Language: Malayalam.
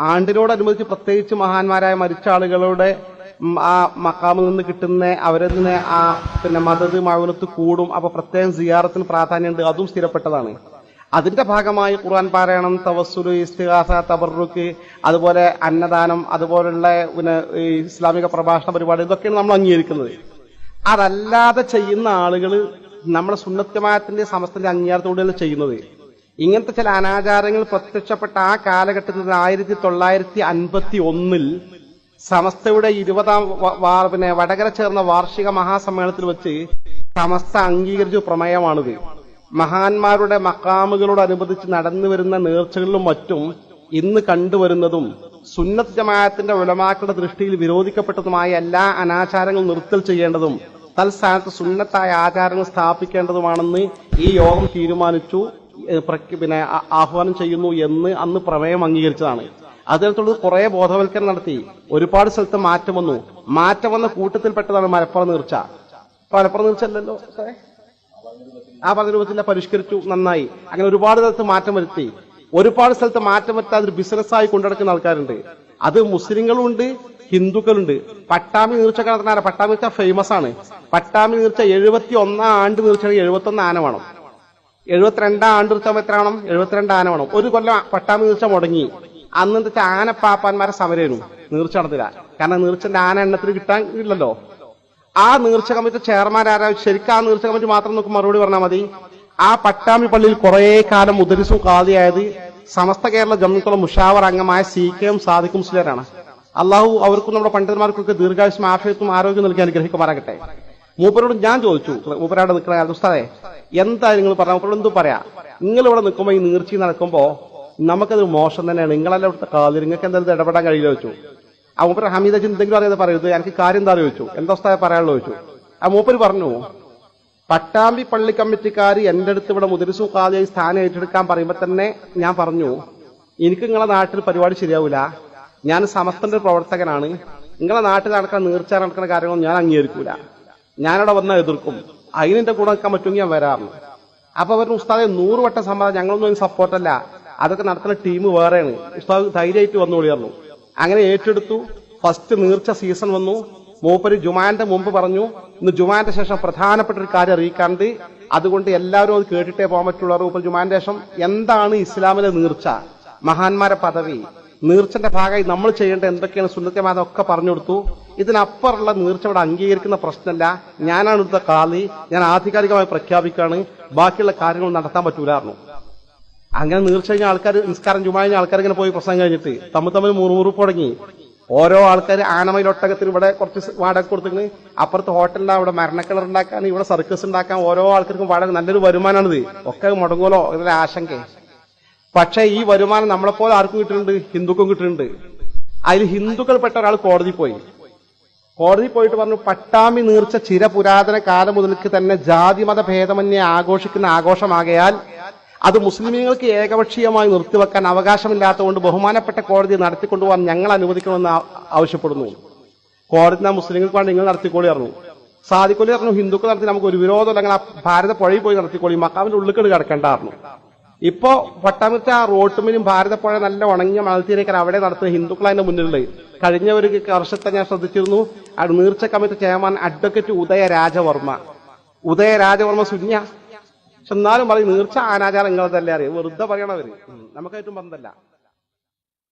ആണ്ടിനോടനുബന്ധിച്ച് പ്രത്യേകിച്ച് മഹാന്മാരായ മരിച്ച ആളുകളുടെ ആ മക്കാമിൽ നിന്ന് കിട്ടുന്ന അവരിൽ നിന്ന് ആ പിന്നെ മദത് മൗനത്ത് കൂടും. അപ്പൊ പ്രത്യേകം സിയാറത്തിന് പ്രാധാന്യമുണ്ട്. അതും സ്ഥിരപ്പെട്ടതാണ്. അതിന്റെ ഭാഗമായി ഖുർആൻ പാരായണം തവസ്സുലു ഇസ്തിഹാസ തബറുക്ക് അതുപോലെ അന്നദാനം അതുപോലുള്ള പിന്നെ ഇസ്ലാമിക പ്രഭാഷണ പരിപാടി ഇതൊക്കെയാണ് നമ്മൾ അംഗീകരിക്കുന്നത്. അതല്ലാതെ ചെയ്യുന്ന ആളുകൾ നമ്മുടെ സുന്നത്തമായത്തിന്റെ സമസ്തന്റെ അംഗീകാരത്തോടെയാണ് ചെയ്യുന്നത്. ഇങ്ങനത്തെ ചില അനാചാരങ്ങൾ പ്രത്യക്ഷപ്പെട്ട ആ കാലഘട്ടത്തിൽ ആയിരത്തി തൊള്ളായിരത്തി അൻപത്തി ഒന്നിൽ സമസ്തയുടെ ഇരുപതാം പിന്നെ വടകര ചേർന്ന വാർഷിക മഹാസമ്മേളനത്തിൽ വെച്ച് സമസ്ത അംഗീകരിച്ച പ്രമേയമാണിത്. മഹാന്മാരുടെ മക്കാമുകളോടനുബന്ധിച്ച് നടന്നു വരുന്ന നേർച്ചകളിലും മറ്റും ഇന്ന് കണ്ടുവരുന്നതും സുന്നത്ത് ജമാഅത്തിന്റെ ഉലമാക്കളുടെ ദൃഷ്ടിയിൽ വിരോധിക്കപ്പെട്ടതുമായ എല്ലാ അനാചാരങ്ങളും നിർത്തൽ ചെയ്യേണ്ടതും തൽസ്ഥാനത്ത് സുന്നത്തായ ആചാരങ്ങൾ സ്ഥാപിക്കേണ്ടതുമാണെന്ന് ഈ യോഗം തീരുമാനിച്ചു. പിന്നെ ആഹ്വാനം ചെയ്യുന്നു എന്ന് അന്ന് പ്രമേയം അംഗീകരിച്ചതാണ്. അതിനകത്തുള്ളത് കുറെ ബോധവൽക്കരണം നടത്തി. ഒരുപാട് സ്ഥലത്ത് മാറ്റം വന്നു. മാറ്റം വന്ന കൂട്ടത്തിൽപ്പെട്ടതാണ് മലപ്പുറം നീർച്ച. മലപ്പുറം നീർച്ച അല്ലല്ലോ ആ പറഞ്ഞ രൂപത്തിൽ പരിഷ്കരിച്ചു നന്നായി. അങ്ങനെ ഒരുപാട് സ്ഥലത്ത് മാറ്റം വരുത്തി. ഒരുപാട് സ്ഥലത്ത് മാറ്റം വരുത്താൻ ഒരു ബിസിനസ്സായി കൊണ്ടുനടക്കുന്ന ആൾക്കാരുണ്ട്. അത് മുസ്ലിങ്ങളും ഉണ്ട് ഹിന്ദുക്കളുണ്ട്. പട്ടാമി നീർച്ച നടത്തുന്ന പട്ടാമി നീർച്ച ഫേമസ് ആണ്. പട്ടാമി നീർച്ച എഴുപത്തി ഒന്നാം ആണ്ട് നീർച്ചയാണെങ്കിൽ എഴുപത്തി ഒന്ന് ആന വേണം. എഴുപത്തിരണ്ടാം ആണ്ടുത്സവം എത്ര വേണം എഴുപത്തിരണ്ട് ആന വേണം. ഒരു കൊല്ലം പട്ടാമി നീർച്ച മുടങ്ങി. അന്ന് എന്താ ആനപ്പാപ്പാന്മാരെ സമരം നീർച്ച നടത്തില്ല കാരണം നീർച്ചന്റെ ആന എണ്ണത്തിന് കിട്ടാൻ ഇല്ലല്ലോ. ആ നീർച്ച കമ്മിറ്റി ചെയർമാൻ ആരാ? ശരിക്കും ആ നീർച്ച കമ്മിറ്റി മാത്രം നമുക്ക് മറുപടി പറഞ്ഞാൽ മതി. ആ പട്ടാമി പള്ളിയിൽ കുറെ കാലം മുദരിസും കാതിയായത് സമസ്ത കേരള ജമ്മിക്കുള്ള മുഷാവർ അംഗമായ സി കെ എം സാദിഖ് മുസ്ലിയാരാണ്. അള്ളാഹു അവർക്കും നമ്മുടെ പണ്ഡിതന്മാർക്കൊക്കെ ദീർഘായുസും ആഫിയത്തും ആരോഗ്യം നൽകി അനുഗ്രഹിക്കുമാറാകട്ടെ. മൂപ്പരോട് ഞാൻ ചോദിച്ചു. മൂപ്പരാടെ നിൽക്കുന്ന ഉസ്താദെ എന്താ നിങ്ങൾ പറഞ്ഞ? അപ്പോൾ എന്തു പറയാം? നിങ്ങൾ ഇവിടെ നിൽക്കുമ്പോൾ ഈ നീർച്ചി നടക്കുമ്പോൾ നമുക്കത് മോശം തന്നെയാണ്. നിങ്ങളല്ല ഇവിടുത്തെ കാതിൽ. നിങ്ങൾക്ക് എന്തായാലും ഇടപെടാൻ കഴിയില്ല വെച്ചു ആ മൂപ്പര് ഹമീദ എന്തെങ്കിലും അറിയാതെ പറയരുത് എനിക്ക് കാര്യം എന്താ ചോദിച്ചു. എന്താ ഉസ്താദെ പറയാനുള്ള ചോദിച്ചു. ആ മൂപ്പര് പറഞ്ഞു പട്ടാമ്പി പള്ളി കമ്മിറ്റിക്കാർ എന്റെ അടുത്ത് ഇവിടെ മുതിരിസു കാതിയായി സ്ഥാനം ഏറ്റെടുക്കാൻ പറയുമ്പോൾ തന്നെ ഞാൻ പറഞ്ഞു എനിക്ക് നിങ്ങളെ നാട്ടിൽ പരിപാടി ശരിയാവില്ല ഞാൻ സമസ്തന്റെ പ്രവർത്തകനാണ്. നിങ്ങളെ നാട്ടിൽ നടക്കുന്ന നീർച്ച നടക്കുന്ന കാര്യങ്ങളൊന്നും ഞാൻ അംഗീകരിക്കൂല. ഞാനവിടെ വന്നാൽ എതിർക്കും. അതിനെന്റെ കൂടെ നിൽക്കാൻ പറ്റുമെങ്കിൽ ഞാൻ വരാറുണ്ട് അപ്പൊ അവർ ഉസ്താദെ നൂറ് വട്ടം സമ്മതം ഞങ്ങളൊന്നും അതിന് സപ്പോർട്ടല്ല അതൊക്കെ നടത്തുന്ന ടീം വേറെയാണ്. ഉസ്താദ് ധൈര്യമായിട്ട് വന്നു വിളിയായിരുന്നു. അങ്ങനെ ഏറ്റെടുത്തു. ഫസ്റ്റ് നീർച്ച സീസൺ വന്നു. മൂപ്പര് ജുമാന്റെ മുമ്പ് പറഞ്ഞു ഇന്ന് ജുമാന്റെ ശേഷം പ്രധാനപ്പെട്ട ഒരു കാര്യം അറിയിക്കാണ്ട് അതുകൊണ്ട് എല്ലാവരും അത് കേട്ടിട്ടേ പോകാൻ പറ്റുള്ളൂ. മൂപ്പർ ജുമാന്റെ ശേഷം എന്താണ് ഇസ്ലാമിലെ നീർച്ച? മഹാന്മാരെ പദവി. നീർച്ചന്റെ ഭാഗമായി നമ്മൾ ചെയ്യേണ്ട എന്തൊക്കെയാണ് സുന്നത്യമാതം ഒക്കെ പറഞ്ഞു കൊടുത്തു. ഇതിനപ്പുറമുള്ള നീർച്ച ഇവിടെ അംഗീകരിക്കുന്ന പ്രശ്നമല്ല. ഞാനാണ് ഇവിടുത്തെ കാളി. ഞാൻ ആധികാരികമായി പ്രഖ്യാപിക്കുകയാണ്. ബാക്കിയുള്ള കാര്യങ്ങൾ നടത്താൻ പറ്റൂലായിരുന്നു. അങ്ങനെ നീർച്ച കഴിഞ്ഞ ആൾക്കാർ നിസ്കാരം ചുമ കഴിഞ്ഞ ആൾക്കാർ ഇങ്ങനെ പോയി പ്രസംഗം കഴിഞ്ഞിട്ട് തമ്മിൽ തമ്മിൽ മുറുമുറുപ്പ് തുടങ്ങി. ഓരോ ആൾക്കാർ ആനമയിലൊട്ടകത്തിൽ ഇവിടെ കുറച്ച് വാടക കൊടുത്തിട്ട് അപ്പുറത്ത് ഹോട്ടലിൽ അവിടെ മരണക്കിളർ ഉണ്ടാക്കാൻ ഇവിടെ സർക്കസ് ഉണ്ടാക്കാൻ ഓരോ ആൾക്കാർക്കും വാടക നല്ലൊരു വരുമാനമാണിത് ഒക്കെ മുടങ്ങുമല്ലോ ഇതിന്റെ ആശങ്ക പക്ഷേ ഈ വരുമാനം നമ്മളെപ്പോലെ ആർക്കും കിട്ടുന്നുണ്ട്? ഹിന്ദുക്കും കിട്ടുന്നുണ്ട്. അതിൽ ഹിന്ദുക്കൾപ്പെട്ട ഒരാൾ കോടതി പോയി. കോടതി പോയിട്ട് പറഞ്ഞു പട്ടാമി നീർച്ച ചിര പുരാതന കാലം മുതൽക്ക് തന്നെ ജാതി മത ഭേദമന്യെ ആഘോഷിക്കുന്ന ആഘോഷമാകയാൽ അത് മുസ്ലിമീങ്ങൾക്ക് ഏകപക്ഷീയമായി നിർത്തിവെക്കാൻ അവകാശമില്ലാത്തതുകൊണ്ട് ബഹുമാനപ്പെട്ട കോടതി നടത്തിക്കൊണ്ടുപോകാൻ ഞങ്ങൾ അനുവദിക്കണമെന്ന് ആവശ്യപ്പെടുന്നു. കോടതി ആ മുസ്ലിങ്ങൾക്ക് വേണ്ടി നിങ്ങൾ നടത്തിക്കോളി പറഞ്ഞു. സാധിക്കോളി പറഞ്ഞു ഹിന്ദുക്കൾ നടത്തി നമുക്ക് ഒരു വിരോധം അല്ലെങ്കിൽ ആ ഭാരത പുഴയിൽ പോയി നടത്തിക്കോളി. മക്കാവിന്റെ ഉള്ളിക്കട് കിടക്കണ്ടായിരുന്നു ഇപ്പോ പട്ടാമത്തെ ആ റോട്ടുമിനും ഭാരതപ്പുഴ നല്ല ഉണങ്ങിയ മത്സ്യരേക്കർ അവിടെ നടത്തുന്ന ഹിന്ദുക്കൾ അതിന്റെ മുന്നിലുണ്ട് കഴിഞ്ഞ ഒരു വർഷത്തെ ഞാൻ ശ്രദ്ധിച്ചിരുന്നു. നീർച്ച committee chairman advocate Udaya Rajavarma. Udaya Rajavarma പക്ഷെ എന്നാലും പറയും നീർച്ച അനാചാരം തന്നെ അറിയാം വെറുതെ പറയണവര്. നമുക്കേറ്റവും ബന്ധമല്ല